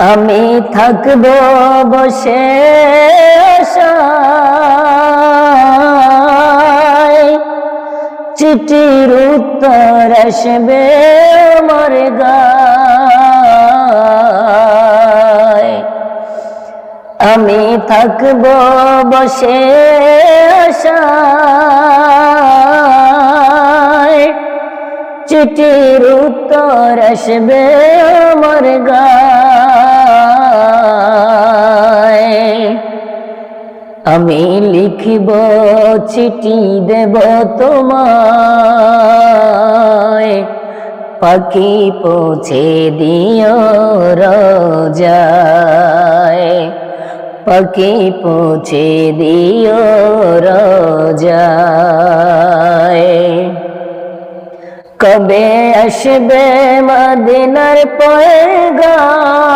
আমি থাকব বসে চিঠির উত্তর আসবে আমার আমি থাকব বসে চিঠির উত্তর আসবে আমার গায় আমি লিখিব, চিঠি দেব তোমায়। পাখি পৌঁছে দিও রোজায়। পাখি পৌঁছে দিও রোজায়। কবে আসবে মদিনার পয়গাম?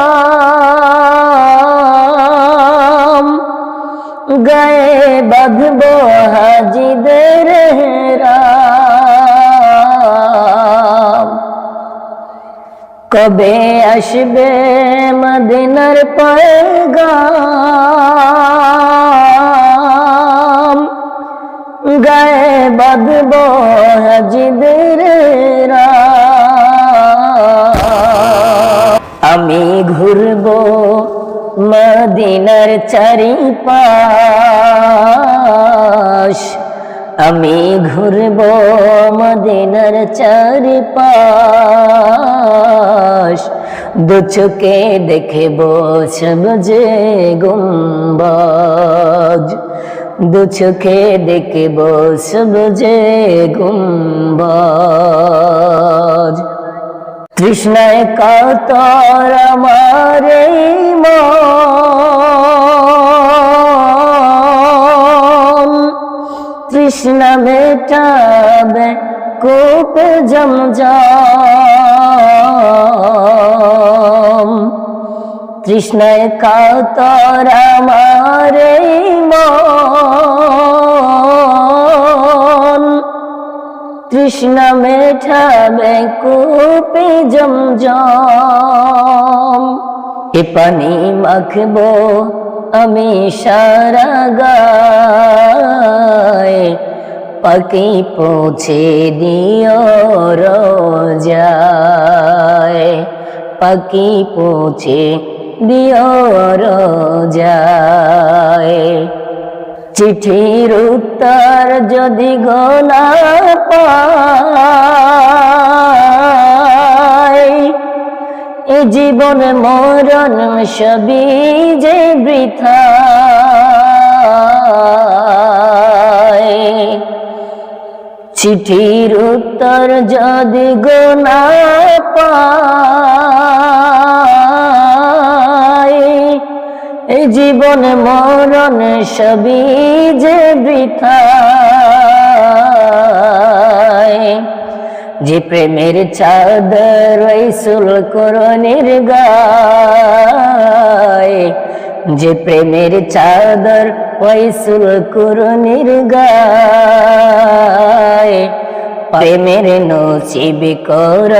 গায়ে বাঁধব হাজিদের কবে আসবে মদিনার পয়গাম গায়ে বাঁধব হাজিদের আমি ঘুরব মদিনার চারিপাশ। আমি ঘুরব মদিনার চারিপাশ। দু চোখে দেখব সবজে গুম্বাজ। দু চোখে দেখব সবজে গুম্বাজ। তৃষ্ণায় কাতর আমার তৃষ্ণা মেটাবে কূপ জমজম। তৃষ্ণায় কাতর আমার মন। তৃষ্ণা মেঠাবে কূপে জমজম। এ পানি মাখবো আমি সারা গায় পাখি পৌঁছে দিও রোজায়। পাখি পৌঁছে দিও রোজায়। চিঠির উত্তর যদি গোনা পাই এ জীবন মরণ সবই যে বৃথা। চিঠির উত্তর যদি গোনা পাই এই জীবন মরণ সবই যে বৃথা। যে প্রেমের চাদর রইসুল করণের গায়। যে প্রেমের চাদর ওইসুল করণের গায়। প্রেমের নসিব কর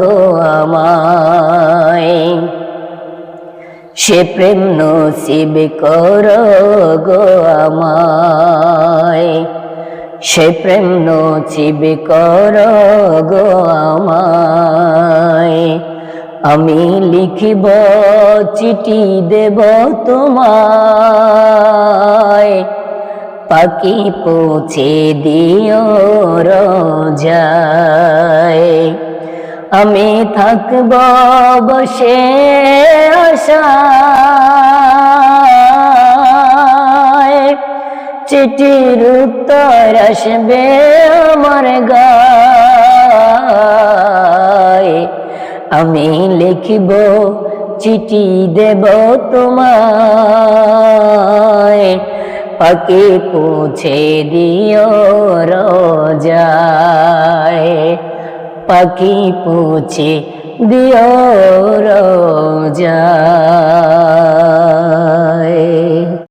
গো আমায়। সে প্রেম নসিব কর গো আমায়। সে প্রেম নসিব কর গো আমায়। আমি লিখিব, চিঠি দেব তোমায়। পাখি পৌঁছে দিও রায় আমি থাকব বসে আশায়। চিঠির উত্তর আসবে আমার গায়। আমি লিখব, চিঠি দেব তোমায়। পাকে পৌঁছে দিও রোজায়। পাখি পৌঁছে দিও রোজায়।